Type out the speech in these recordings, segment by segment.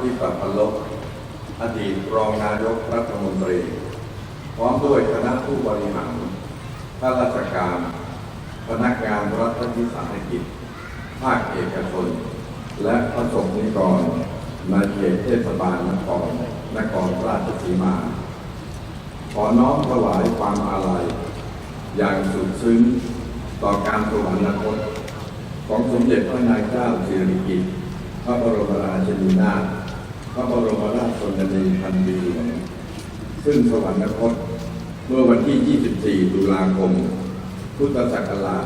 ที่ปัพลกอดีตรองนายกรัฐมนตรี พร้อมด้วยคณะผู้บริหารข้าราชการ พนักงานรัฐวิสาหกิจ ภาคเอกชน และพระสงฆ์นิกรในเขตเทศบาลนครนครราชสีมา ขอน้อมถวายความอาลัย อย่างสุดซึ้งต่อการสวรรคตของสมเด็จพระนางเจ้าสิริกิติ์พระบรมราชินีนาถ ระบรมราชชนนีพันปีหลวงซึ่งสวรรคตเมื่อวันที่ 24 ตุลาคม พุทธศักราช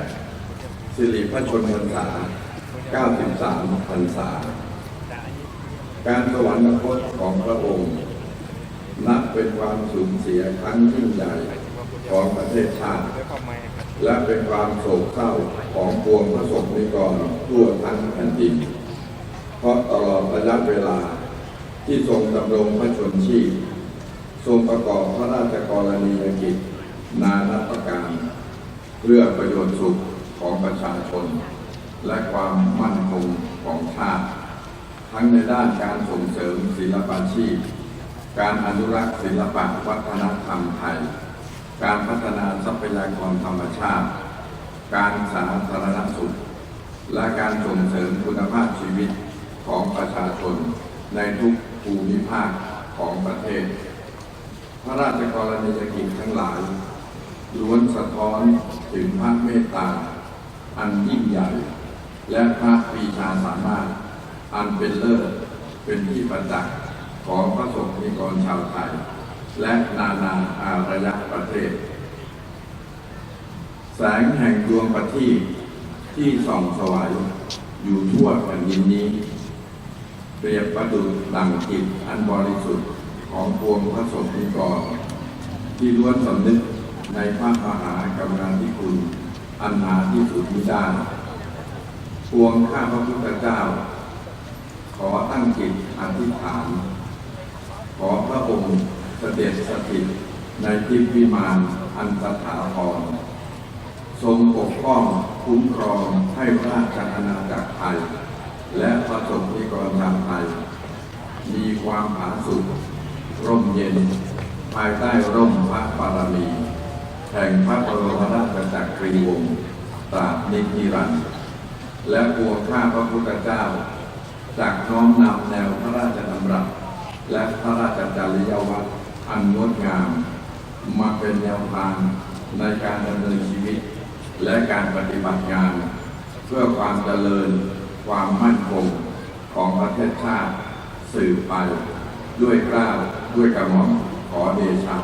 2568 สิริพระชนมพรรษา 93 พรรษา การสวรรคตของพระองค์ นับเป็นความสูญเสียครั้งยิ่งใหญ่ของประเทศชาติ และเป็นความโศกเศร้าของปวงพระสงฆ์นิกรทั่วทั้งแผ่นดิน เพราะตลอดระยะเวลาที่ทรงดำรงพระชนชีพ ทรงประกอบพระราชกรณียกิจ นานาประการ เพื่อประโยชน์สุขของประชาชน และความมั่นคงของชาติ ทั้งในด้านการส่งเสริมศิลปาชีพ การอนุรักษ์ศิลปะวัฒนธรรมไทย การพัฒนาทรัพยากรธรรมชาติ การสาธารณสุข และการส่งเสริมคุณภาพชีวิต ของประชาชนในทุกภูมิภาคของประเทศ พระราชกรณียกิจทั้งหลายล้วนสะท้อนถึงพระเมตตา อันยิ่งใหญ่ และพระปีชาสามารถ อันเป็นเลิศเป็นที่ประจักษ์ของพระสงฆ์นิกรชาวไทย และนานาอารยประเทศ แสงแห่งดวงประทีปที่ส่องสวายอยู่ทั่วแผ่นดินนี้ เปรียบประดุจดังจิตอันบริสุทธิ์ของปวงพระสงฆ์นิกรที่ล้วนสำนึกในพระมหากรุณาธิคุณ อันหาที่สุดมิได้ปวงข้าพระพุทธเจ้า ขอตั้งจิตอธิษฐาน ขอพระองค์เสด็จสถิตในทิพย์วิมานอันสถาพรทรงปกป้องคุ้มครองให้ราชอาณาจักรไทย และพระสงฆ์นิกรชาวไทย มีความผาสุกร่มเย็น ภายใต้ร่มพระบารมี แห่งพระบรมราชจักรีวงศ์ตราบนิติรันดร์และปวงข้าพระพุทธเจ้า จากน้อมนำแนวพระราชดำรัสและพระราชจริยวัตรอันงดงาม มาเป็นแนวทางในการดำเนินชีวิต และการปฏิบัติงาน เพื่อความเจริญ ความมั่นคงของประเทศชาติ สืบไปด้วยกล้าวด้วยกระหม่อมขอเดชะ